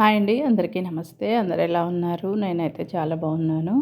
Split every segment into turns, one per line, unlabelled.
Hi అండి అందరికీ నమస్తే. అందరు ఎలా ఉన్నారు? నేనైతే చాలా బాగున్నాను.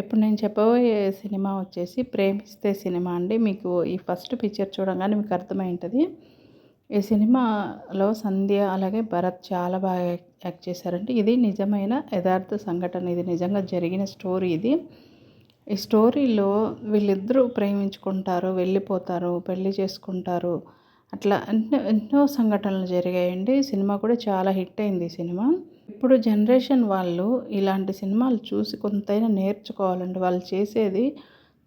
ఇప్పుడు నేను చెప్పబోయే సినిమా వచ్చేసి ప్రేమిస్తే సినిమా అండి. మీకు ఈ ఫస్ట్ పిక్చర్ చూడగానే మీకు అర్థమై ఉంటుంది ఈ సినిమాలో సంధ్య అలాగే భరత్ చాలా బాగా యాక్ట్ చేశారంటే ఇది నిజమైన యథార్థ సంఘటన. ఇది నిజంగా జరిగిన స్టోరీ ఇది. ఈ స్టోరీలో వీళ్ళిద్దరూ ప్రేమించుకుంటారు వెళ్ళిపోతారు పెళ్ళి చేసుకుంటారు. అట్లా ఎన్నో ఎన్నో సంఘటనలు జరిగాయండి. సినిమా కూడా చాలా హిట్ అయింది ఈ సినిమా. ఇప్పుడు జనరేషన్ వాళ్ళు ఇలాంటి సినిమాలు చూసి కొంతైనా నేర్చుకోవాలండి. వాళ్ళు చేసేది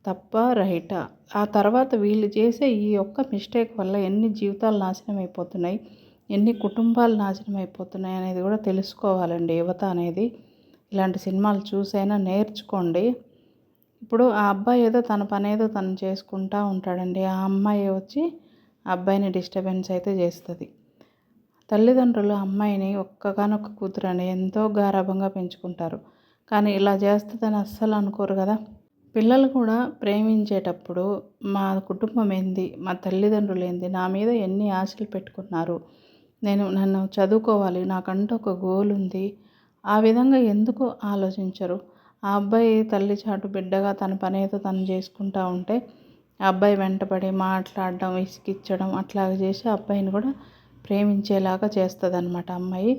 తప్ప రైటా. ఆ తర్వాత వీళ్ళు చేసే ఈ ఒక్క మిస్టేక్ వల్ల ఎన్ని జీవితాలు నాశనం అయిపోతున్నాయి ఎన్ని కుటుంబాలు నాశనం అయిపోతున్నాయి అనేది కూడా తెలుసుకోవాలండి యువత అనేది. ఇలాంటి సినిమాలు చూసైనా నేర్చుకోండి. ఇప్పుడు ఆ అబ్బాయి ఏదో తన పని ఏదో తను చేసుకుంటూ ఉంటాడండి. ఆ అమ్మాయి వచ్చి అబ్బాయిని డిస్టర్బెన్స్ అయితే చేస్తుంది. తల్లిదండ్రులు అమ్మాయిని ఒక్కగానొక్క కూతురని ఎంతో గారాభంగా పెంచుకుంటారు. కానీ ఇలా చేస్తుందని అస్సలు అనుకోరు కదా. పిల్లలు కూడా ప్రేమించేటప్పుడు మా కుటుంబం ఏంది? మా తల్లిదండ్రులు ఏంది? నా మీద ఎన్ని ఆశలు పెట్టుకున్నారు? నేను నన్ను చదువుకోవాలి నాకంటూ ఒక గోల్ ఉంది. ఆ విధంగా ఎందుకు ఆలోచించరు? ఆ అబ్బాయి తల్లి చాటు బిడ్డగా తన పని ఏదో తను చేసుకుంటూ ఉంటే అబ్బాయి వెంటపడి మాట్లాడడం ఇసుకిచ్చడం అట్లాగ చేసి అబ్బాయిని కూడా ప్రేమించేలాగా చేస్తుంది అనమాట అమ్మాయి.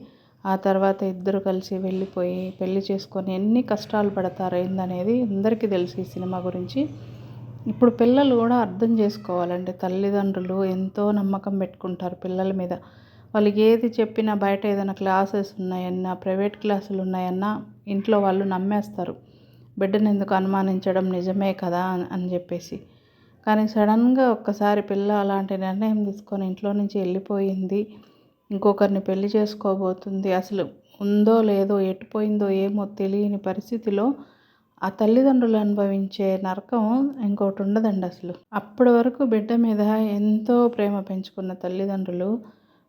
ఆ తర్వాత ఇద్దరు కలిసి వెళ్ళిపోయి పెళ్ళి చేసుకొని ఎన్ని కష్టాలు పడతారు ఏందనేది అందరికీ తెలుసు ఈ సినిమా గురించి. ఇప్పుడు పిల్లలు కూడా అర్థం చేసుకోవాలండి. తల్లిదండ్రులు ఎంతో నమ్మకం పెట్టుకుంటారు పిల్లల మీద. వాళ్ళకి ఏది చెప్పినా బయట ఏదైనా క్లాసెస్ ఉన్నాయన్నా ప్రైవేట్ క్లాసులు ఉన్నాయన్నా ఇంట్లో వాళ్ళు నమ్మేస్తారు. బిడ్డను ఎందుకు అనుమానించడం నిజమే కదా అని చెప్పేసి. కానీ సడన్గా ఒక్కసారి పిల్ల అలాంటి నిర్ణయం తీసుకొని ఇంట్లో నుంచి వెళ్ళిపోయింది. ఇంకొకరిని పెళ్ళి చేసుకోబోతుంది. అసలు ఉందో లేదో ఎట్టుపోయిందో ఏమో తెలియని పరిస్థితిలో ఆ తల్లిదండ్రులు అనుభవించే నరకం ఇంకోటి ఉండదండి అసలు. అప్పటి వరకు బిడ్డ మీద ఎంతో ప్రేమ పెంచుకున్న తల్లిదండ్రులు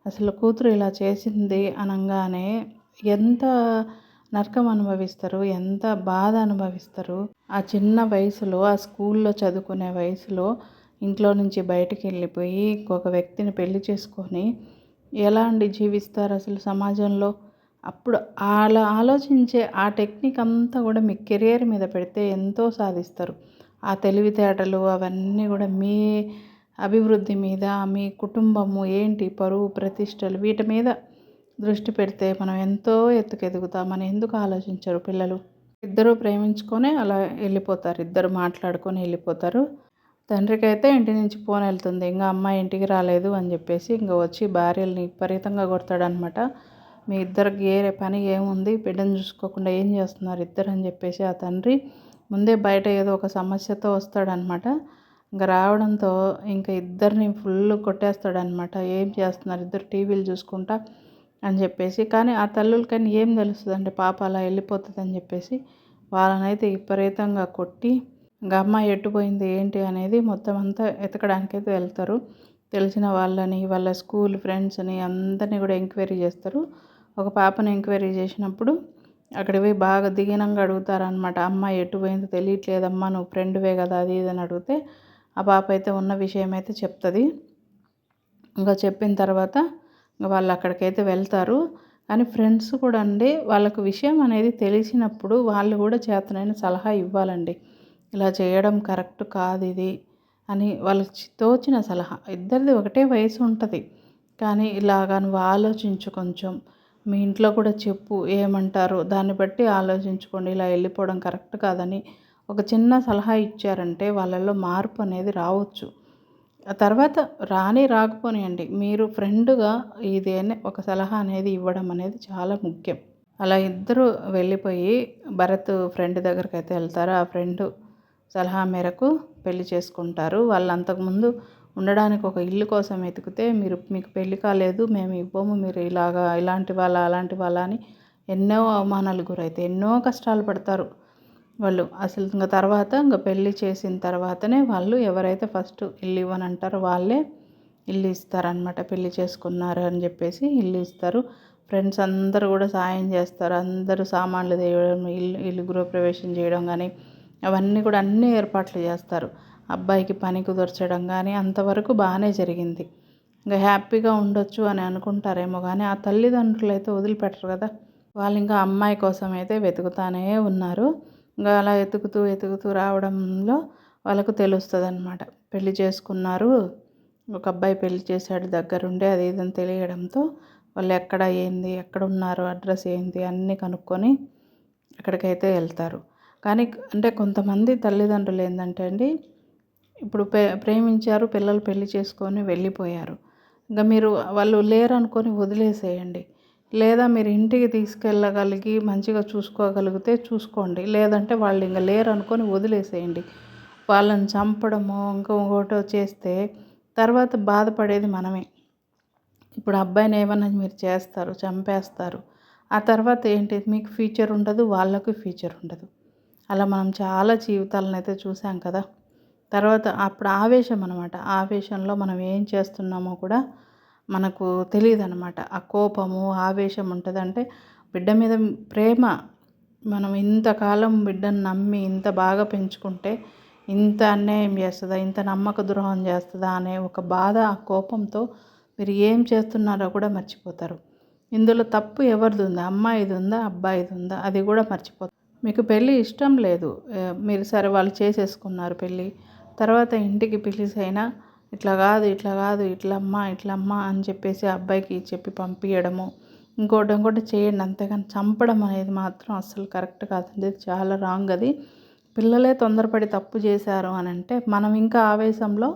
అసలు కూతురు ఇలా చేసింది అనగానే ఎంత నరకం అనుభవిస్తారు ఎంత బాధ అనుభవిస్తారు. ఆ చిన్న వయసులో ఆ స్కూల్లో చదువుకునే వయసులో ఇంట్లో నుంచి బయటికి వెళ్ళిపోయి ఇంకొక వ్యక్తిని పెళ్ళి చేసుకొని ఎలా అండి జీవిస్తారు అసలు సమాజంలో? అప్పుడు అలా ఆలోచించే ఆ టెక్నిక్ అంతా కూడా మీ కెరియర్ మీద పెడితే ఎంతో సాధిస్తారు. ఆ తెలివితేటలు అవన్నీ కూడా మీ అభివృద్ధి మీద మీ కుటుంబము ఏంటి పరువు ప్రతిష్టలు వీటి మీద దృష్టి పెడితే మనం ఎంతో ఎత్తుకెదుగుతామని ఎందుకు ఆలోచించరు పిల్లలు? ఇద్దరు ప్రేమించుకొని అలా వెళ్ళిపోతారు. ఇద్దరు మాట్లాడుకొని వెళ్ళిపోతారు. తండ్రికి అయితే ఇంటి నుంచి ఫోన్ వెళ్తుంది. ఇంకా అమ్మాయి ఇంటికి రాలేదు అని చెప్పేసి ఇంకా వచ్చి భార్యల్ని విపరీతంగా కొడతాడనమాట మీ ఇద్దరికి ఏ పని ఏముంది? బిడ్డను చూసుకోకుండా ఏం చేస్తున్నారు ఇద్దరు? అని చెప్పేసి ఆ తండ్రి ముందే బయట ఏదో ఒక సమస్యతో వస్తాడనమాట ఇంకా రావడంతో ఇంకా ఇద్దరిని ఫుల్ కొట్టేస్తాడనమాట ఏం చేస్తున్నారు? ఇద్దరు టీవీలు చూసుకుంటా అని చెప్పేసి. కానీ ఆ తల్లులకని ఏం తెలుస్తుందంటే పాప అలా వెళ్ళిపోతుంది అని చెప్పేసి వాళ్ళనైతే విపరీతంగా కొట్టి ఇంకా అమ్మాయి ఎట్టుపోయింది ఏంటి? అనేది మొత్తం అంతా ఎతకడానికైతే వెళ్తారు. తెలిసిన వాళ్ళని వాళ్ళ స్కూల్ ఫ్రెండ్స్ని అందరినీ కూడా ఎంక్వైరీ చేస్తారు. ఒక పాపని ఎంక్వైరీ చేసినప్పుడు అక్కడికి పోయి బాగా దిగినంగా అడుగుతారనమాట అమ్మాయి ఎటు పోయిందో తెలియట్లేదమ్మా నువ్వు ఫ్రెండ్వే కదా అది ఇది అని అడిగితే ఆ పాప అయితే ఉన్న విషయం అయితే చెప్తుంది. ఇంకా చెప్పిన తర్వాత వాళ్ళు అక్కడికైతే వెళ్తారు. కానీ ఫ్రెండ్స్ కూడా అండి వాళ్ళకు విషయం అనేది తెలిసినప్పుడు వాళ్ళు కూడా చేతనైన సలహా ఇవ్వాలండి. ఇలా చేయడం కరెక్ట్ కాదు ఇది అని వాళ్ళకి తోచిన సలహా. ఇద్దరిది ఒకటే వయసు ఉంటుంది. కానీ ఇలాగా నువ్వు ఆలోచించు కొంచెం. మీ ఇంట్లో కూడా చెప్పు ఏమంటారు. దాన్ని బట్టి ఆలోచించుకోండి. ఇలా వెళ్ళిపోవడం కరెక్ట్ కాదని ఒక చిన్న సలహా ఇచ్చారంటే వాళ్ళలో మార్పు అనేది రావచ్చు. ఆ తర్వాత రాని రాకపోనియండి. మీరు ఫ్రెండ్గా ఇదేనే ఒక సలహా అనేది ఇవ్వడం అనేది చాలా ముఖ్యం. అలా ఇద్దరు వెళ్ళిపోయి భరత్ ఫ్రెండ్ దగ్గరికి అయితే వెళ్తారు. ఆ ఫ్రెండ్ సలహా మేరకు పెళ్ళి చేసుకుంటారు. వాళ్ళు అంతకుముందు ఉండడానికి ఒక ఇల్లు కోసం వెతికితే మీరు మీకు పెళ్ళి కాలేదు మేము ఇవ్వము మీరు ఇలాగా ఇలాంటి వాళ్ళ అలాంటి వాళ్ళ అని ఎన్నో అవమానాలు గురైతే ఎన్నో కష్టాలు పడతారు. వాళ్ళు అసలు ఇంకా తర్వాత ఇంకా పెళ్ళి చేసిన తర్వాతనే వాళ్ళు ఎవరైతే ఫస్ట్ ఇల్లు ఇవ్వని అంటారో వాళ్ళే ఇల్లు ఇస్తారనమాట పెళ్ళి చేసుకున్నారు అని చెప్పేసి ఇల్లు ఇస్తారు. ఫ్రెండ్స్ అందరూ కూడా సాయం చేస్తారు. అందరూ సామాన్లు తేయడం ఇల్లు ఇల్లు గృహప్రవేశం చేయడం కానీ అవన్నీ కూడా అన్ని ఏర్పాట్లు చేస్తారు. అబ్బాయికి పని కుదర్చడం కానీ అంతవరకు బాగానే జరిగింది. ఇంకా హ్యాపీగా ఉండొచ్చు అని అనుకుంటారేమో కానీ ఆ తల్లిదండ్రులు అయితే వదిలిపెట్టరు కదా. వాళ్ళు ఇంకా అమ్మాయి కోసం అయితే వెతుకుతానే ఉన్నారు. ఇంకా అలా వెతుకుతూ వెతుకుతూ రావడంలో వాళ్ళకు తెలుస్తుంది అనమాట పెళ్ళి చేసుకున్నారు. ఒక అబ్బాయి పెళ్ళి చేశాడు దగ్గరుండి అది ఇదని తెలియడంతో వాళ్ళు ఎక్కడ ఏంది ఎక్కడ ఉన్నారు అడ్రస్ ఏంటి అన్నీ కనుక్కొని అక్కడికైతే వెళ్తారు. కానీ అంటే కొంతమంది తల్లిదండ్రులు ఏంటంటే అండి ఇప్పుడు ప్రే ప్రేమించారు పిల్లలు పెళ్ళి చేసుకొని వెళ్ళిపోయారు. ఇంకా మీరు వాళ్ళు లేరు అనుకొని వదిలేసేయండి. లేదా మీరు ఇంటికి తీసుకెళ్ళగలిగి మంచిగా చూసుకోగలిగితే చూసుకోండి. లేదంటే వాళ్ళు ఇంకా లేరు అనుకొని వదిలేసేయండి. వాళ్ళని చంపడము ఇంకొకటో చేస్తే తర్వాత బాధపడేది మనమే. ఇప్పుడు అబ్బాయిని ఏమన్నా మీరు చేస్తారు చంపేస్తారు ఆ తర్వాత ఏంటి? మీకు ఫ్యూచర్ ఉండదు వాళ్ళకు ఫ్యూచర్ ఉండదు. అలా మనం చాలా జీవితాలను అయితే చూసాం కదా. తర్వాత అప్పుడు ఆవేశం అనమాట ఆవేశంలో మనం ఏం చేస్తున్నామో కూడా మనకు తెలియదు అనమాట ఆ కోపము ఆవేశం ఉంటుందంటే బిడ్డ మీద ప్రేమ. మనం ఇంతకాలం బిడ్డను నమ్మి ఇంత బాగా పెంచుకుంటే ఇంత అన్యాయం చేస్తుందా ఇంత నమ్మక ద్రోహం చేస్తుందా అనే ఒక బాధ ఆ కోపంతో మీరు ఏం చేస్తున్నారో కూడా మర్చిపోతారు. ఇందులో తప్పు ఎవరిది ఉందా? అమ్మాయిది ఉందా అబ్బాయిది ఉందా? అది కూడా మర్చిపోతారు. మీకు పెళ్ళి ఇష్టం లేదు. మీరు సరే వాళ్ళు చేసేసుకున్నారు పెళ్ళి. తర్వాత ఇంటికి పిలిచైనా ఇట్లా కాదు ఇట్లా కాదు ఇట్లమ్మా ఇట్లమ్మా అని చెప్పేసి అబ్బాయికి చెప్పి పంపించడము ఇంకోటి ఇంకోటి చేయండి అంతేగాని చంపడం అనేది మాత్రం అస్సలు కరెక్ట్ కాదండి. చాలా రాంగ్ అది. పిల్లలే తొందరపడి తప్పు చేశారు అని అంటే మనం ఇంకా ఆవేశంలో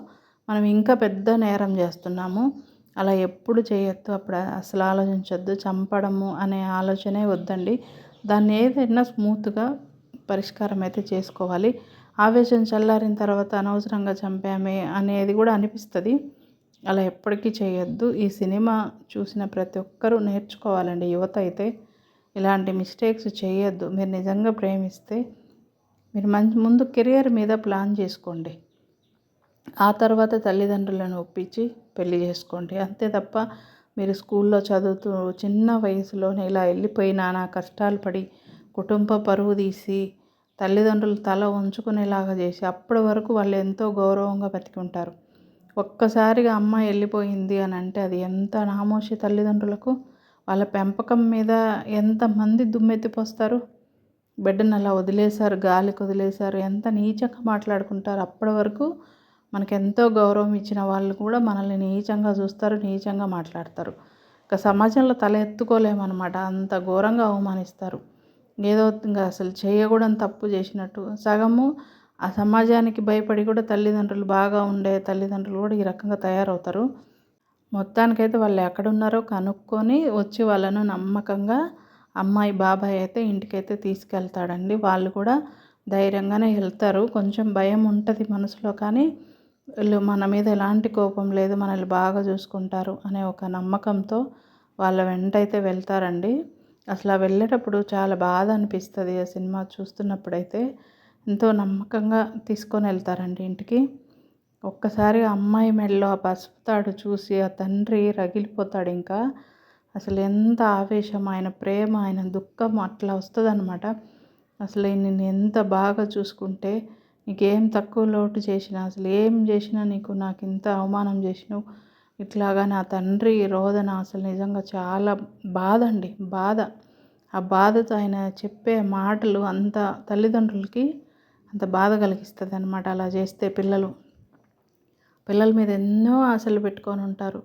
మనం ఇంకా పెద్ద నేరం చేస్తున్నాము. అలా ఎప్పుడు చేయొద్దు అప్పుడు అసలు ఆలోచించొద్దు. చంపడము అనే ఆలోచనే వద్దండి. దాన్ని ఏదైనా స్మూత్గా పరిష్కారం అయితే చేసుకోవాలి. ఆవేశం చల్లారిన తర్వాత అనవసరంగా చంపామే అనేది కూడా అనిపిస్తుంది. అలా ఎప్పటికీ చేయొద్దు. ఈ సినిమా చూసిన ప్రతి ఒక్కరూ నేర్చుకోవాలండి. యువత అయితే ఇలాంటి మిస్టేక్స్ చేయొద్దు. మీరు నిజంగా ప్రేమిస్తే మీరు మంచి ముందు కెరియర్ మీద ప్లాన్ చేసుకోండి. ఆ తర్వాత తల్లిదండ్రులను ఒప్పించి పెళ్ళి చేసుకోండి. అంతే తప్ప మీరు స్కూల్లో చదువుతూ చిన్న వయసులోనే ఇలా వెళ్ళిపోయినా నా కష్టాలు పడి కుటుంబ పరువు తీసి తల్లిదండ్రులు తల ఉంచుకునేలాగా చేసి అప్పటి వరకు వాళ్ళు ఎంతో గౌరవంగా బతికి ఉంటారు ఒక్కసారిగా అమ్మాయి వెళ్ళిపోయింది అని అంటే అది ఎంత నామోషి తల్లిదండ్రులకు? వాళ్ళ పెంపకం మీద ఎంతమంది దుమ్మెత్తిపోస్తారు? బిడ్డను అలా వదిలేశారు గాలికి వదిలేశారు ఎంత నీచంగా మాట్లాడుకుంటారు. అప్పటి వరకు మనకు ఎంతో గౌరవం ఇచ్చిన వాళ్ళు కూడా మనల్ని నీచంగా చూస్తారు నీచంగా మాట్లాడతారు. ఇక సమాజంలో తల ఎత్తుకోలేమన్నమాట. అంత ఘోరంగా అవమానిస్తారు. ఏదో ఇంకా అసలు చేయకూడని తప్పు చేసినట్టు. సగము ఆ సమాజానికి భయపడి కూడా తల్లిదండ్రులు బాగా ఉండే తల్లిదండ్రులు కూడా ఈ రకంగా తయారవుతారు. మొత్తానికైతే వాళ్ళు ఎక్కడున్నారో కనుక్కొని వచ్చి వాళ్ళను నమ్మకంగా అమ్మాయి బాబాయ్ అయితే ఇంటికైతే తీసుకెళ్తాడండి. వాళ్ళు కూడా ధైర్యంగానే వెళ్తారు. కొంచెం భయం ఉంటుంది మనసులో కానీ వీళ్ళు మన మీద ఎలాంటి కోపం లేదు మనల్ని బాగా చూసుకుంటారు అనే ఒక నమ్మకంతో వాళ్ళ వెంట అయితే వెళ్తారండి. అసలు వెళ్ళేటప్పుడు చాలా బాధ అనిపిస్తుంది ఆ సినిమా చూస్తున్నప్పుడైతే. ఎంతో నమ్మకంగా తీసుకొని వెళ్తారండి ఇంటికి. ఒక్కసారి అమ్మాయి మెడలో ఆ పసుపు తాడు చూసి ఆ తండ్రి రగిలిపోతాడు ఇంకా. అసలు ఎంత ఆవేశం ఆయన ప్రేమ ఆయన దుఃఖం అట్లా వస్తుందన్నమాట. అసలు నేను ఎంత బాగా చూసుకుంటే నీకేం తక్కువ లోటు చేసినా అసలు ఏం చేసినా నీకు నాకు ఇంత అవమానం చేసినావు. ఇట్లాగా నా తండ్రి రోదన అసలు నిజంగా చాలా బాధ అండి బాధ. ఆ బాధతో ఆయన చెప్పే మాటలు అంత తల్లిదండ్రులకి అంత బాధ కలిగిస్తుంది అనమాట అలా చేస్తే పిల్లలు. పిల్లల మీద ఎన్నో ఆశలు పెట్టుకొని ఉంటారు.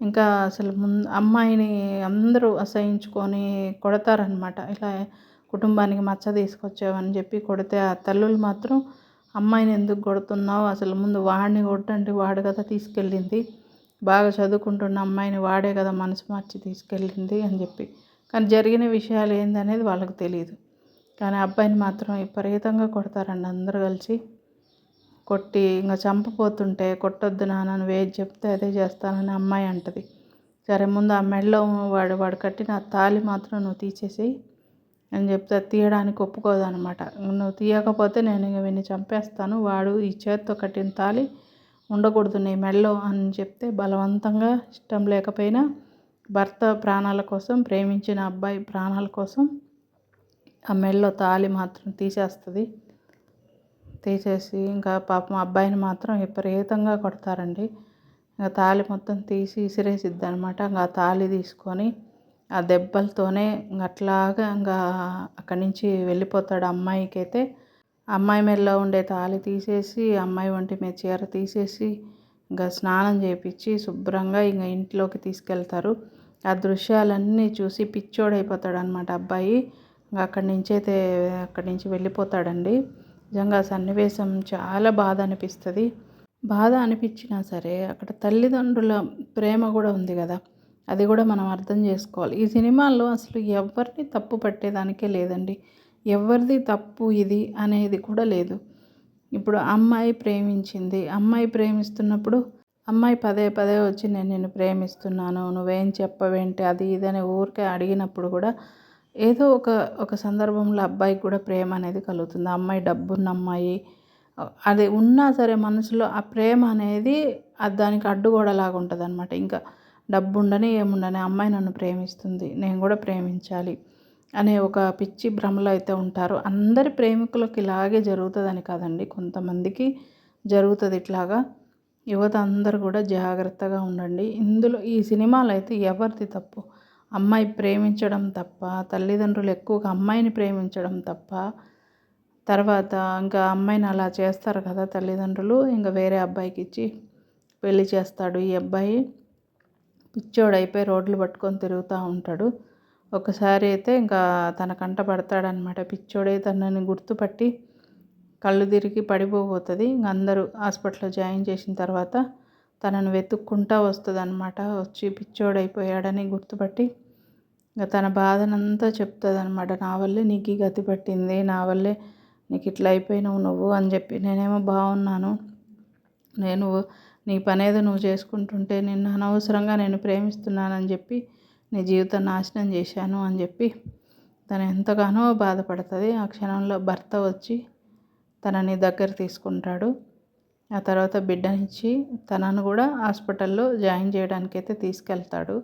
ఇంకా అసలు ముందు అమ్మాయిని అందరూ అసహించుకొని కొడతారనమాట ఇలా కుటుంబానికి మచ్చ తీసుకొచ్చావని చెప్పి కొడితే ఆ తల్లులు మాత్రం అమ్మాయిని ఎందుకు కొడుతున్నావు? అసలు ముందు వాడిని కొట్టండి వాడు కదా తీసుకెళ్ళింది. బాగా చదువుకుంటున్న అమ్మాయిని వాడే కదా మనసు మార్చి తీసుకెళ్ళింది అని చెప్పి. కానీ జరిగిన విషయాలు ఏందనేది వాళ్ళకి తెలియదు కానీ అబ్బాయిని మాత్రం విపరీతంగా కొడతారండి అందరూ కలిసి. కొట్టి ఇంకా చంపపోతుంటే కొట్టొద్దు నాన్న నువ్వు ఏది చెప్తే అదే చేస్తానని అమ్మాయి అంటది. సరే ముందు ఆ మెడలో వాడు వాడు కట్టిన తాళి మాత్రం నువ్వు తీసేసి అని చెప్తే తీయడానికి ఒప్పుకోదనమాట నువ్వు తీయకపోతే నేను ఇక వీడిని చంపేస్తాను. వాడు ఈ చేత్తో కట్టిన తాళి ఉండకూడదు నీ మెడలో అని చెప్తే బలవంతంగా ఇష్టం లేకపోయినా భర్త ప్రాణాల కోసం ప్రేమించిన అబ్బాయి ప్రాణాల కోసం ఆ మెడలో తాళి మాత్రం తీసేస్తుంది. తీసేసి ఇంకా పాపం అబ్బాయిని మాత్రం విపరీతంగా కొడతారండి. ఇంకా తాళి మొత్తం తీసి విసిరేసిద్ది అనమాట ఇంకా తాళి తీసుకొని ఆ దెబ్బలతోనే ఇంకా అట్లాగా ఇంకా అక్కడి నుంచి వెళ్ళిపోతాడు అమ్మాయికి అయితే అమ్మాయి మెడలో ఉండే తాళి తీసేసి అమ్మాయి ఒంటి మీద చీర తీసేసి ఇంకా స్నానం చేయించి శుభ్రంగా ఇంక ఇంట్లోకి తీసుకెళ్తారు. ఆ దృశ్యాలన్నీ చూసి పిచ్చోడైపోతాడు అనమాట అబ్బాయి. ఇంకా అక్కడి నుంచి అయితే అక్కడి నుంచి వెళ్ళిపోతాడండి. నిజంగా సన్నివేశం చాలా బాధ అనిపిస్తుంది. బాధ అనిపించినా సరే అక్కడ తల్లిదండ్రుల ప్రేమ కూడా ఉంది కదా. అది కూడా మనం అర్థం చేసుకోవాలి. ఈ సినిమాల్లో అసలు ఎవరిని తప్పు పట్టేదానికే లేదండి. ఎవరిది తప్పు ఇది అనేది కూడా లేదు. ఇప్పుడు అమ్మాయి ప్రేమించింది. అమ్మాయి ప్రేమిస్తున్నప్పుడు అమ్మాయి పదే పదే వచ్చి నేను నిన్ను ప్రేమిస్తున్నాను. నువ్వేం చెప్పవేంటి? అది ఇదని ఊరికే అడిగినప్పుడు కూడా ఏదో ఒక ఒక సందర్భంలో అబ్బాయికి కూడా ప్రేమ అనేది కలుగుతుంది. అమ్మాయి డబ్బున్న అమ్మాయి. అది ఉన్నా సరే మనసులో ఆ ప్రేమ అనేది దానికి అడ్డుగోడలాగా ఉంటుంది అనమాట ఇంకా డబ్బు ఉండని ఏముండని అమ్మాయి నన్ను ప్రేమిస్తుంది. నేను కూడా ప్రేమించాలి. అనే ఒక పిచ్చి భ్రమలో అయితే ఉంటారు. అందరి ప్రేమికులకు ఇలాగే జరుగుతుందని కాదండి. కొంతమందికి జరుగుతుంది ఇట్లాగా. యువత అందరు కూడా జాగ్రత్తగా ఉండండి. ఇందులో ఈ సినిమాలు అయితే ఎవరిది తప్పు? అమ్మాయి ప్రేమించడం తప్ప తల్లిదండ్రులు ఎక్కువగా అమ్మాయిని ప్రేమించడం తప్ప తర్వాత ఇంకా అమ్మాయిని అలా చేస్తారు కదా తల్లిదండ్రులు ఇంకా వేరే అబ్బాయికి ఇచ్చి పెళ్ళి చేస్తాడు ఈ అబ్బాయి. పిచ్చోడైపోయి రోడ్లు పట్టుకొని తిరుగుతూ ఉంటాడు. ఒకసారి అయితే ఇంకా తన కంట పడతాడనమాట పిచ్చోడే తనని గుర్తుపట్టి కళ్ళు తిరిగి పడిపోబోతుంది. ఇంక అందరూ హాస్పిటల్లో జాయిన్ చేసిన తర్వాత తనను వెతుక్కుంటా వస్తుంది అనమాట వచ్చి పిచ్చోడైపోయాడని గుర్తుపట్టి ఇంకా తన బాధనంతా చెప్తుంది అనమాట నా వల్లే నీకు ఈ గతి పట్టింది. నా వల్లే నీకు ఇట్లా అయిపోయినావు నువ్వు అని చెప్పి. నేనేమో బాగున్నాను నేను నీ పనేదో నువ్వు చేసుకుంటుంటే నిన్ను అనవసరంగా నేను ప్రేమిస్తున్నానని చెప్పి నీ జీవితం నాశనం చేశాను అని చెప్పి తను ఎంతగానో బాధపడుతుంది. ఆ క్షణంలో భర్త వచ్చి తనని దగ్గర తీసుకుంటాడు. ఆ తర్వాత బిడ్డనిచ్చి తనను కూడా హాస్పిటల్లో జాయిన్ చేయడానికి అయితే తీసుకెళ్తాడు.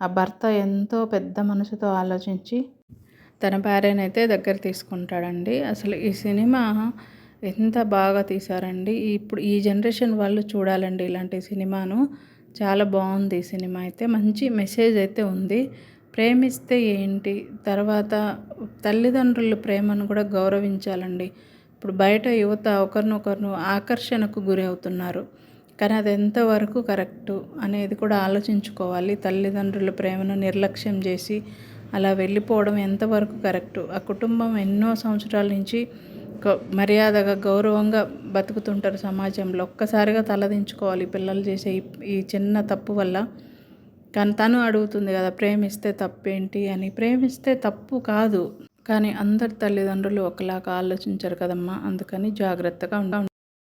ఆ భర్త ఎంతో పెద్ద మనసుతో ఆలోచించి తన భార్యనైతే దగ్గర తీసుకుంటాడండి. అసలు ఈ సినిమా ఎంత బాగా తీశారండి. ఇప్పుడు ఈ జనరేషన్ వాళ్ళు చూడాలండి ఇలాంటి సినిమాను. చాలా బాగుంది ఈ సినిమా అయితే. మంచి మెసేజ్ అయితే ఉంది. ప్రేమిస్తే ఏంటి? తర్వాత తల్లిదండ్రుల ప్రేమను కూడా గౌరవించాలండి. ఇప్పుడు బయట యువత ఒకరినొకరు ఆకర్షణకు గురి అవుతున్నారు. కానీ అది ఎంతవరకు కరెక్టు అనేది కూడా ఆలోచించుకోవాలి. తల్లిదండ్రుల ప్రేమను నిర్లక్ష్యం చేసి అలా వెళ్ళిపోవడం ఎంతవరకు కరెక్టు? ఆ కుటుంబం ఎన్నో సంవత్సరాల నుంచి మర్యాదగా గౌరవంగా బతుకుతుంటారు సమాజంలో. ఒక్కసారిగా తలదించుకోవాలి పిల్లలు చేసే ఈ చిన్న తప్పు వల్ల. కానీ తను అడుగుతుంది కదా ప్రేమిస్తే తప్పేంటి? అని. ప్రేమిస్తే తప్పు కాదు. కానీ అందరి తల్లిదండ్రులు ఒకలాగా ఆలోచించరు కదమ్మా. అందుకని జాగ్రత్తగా ఉండ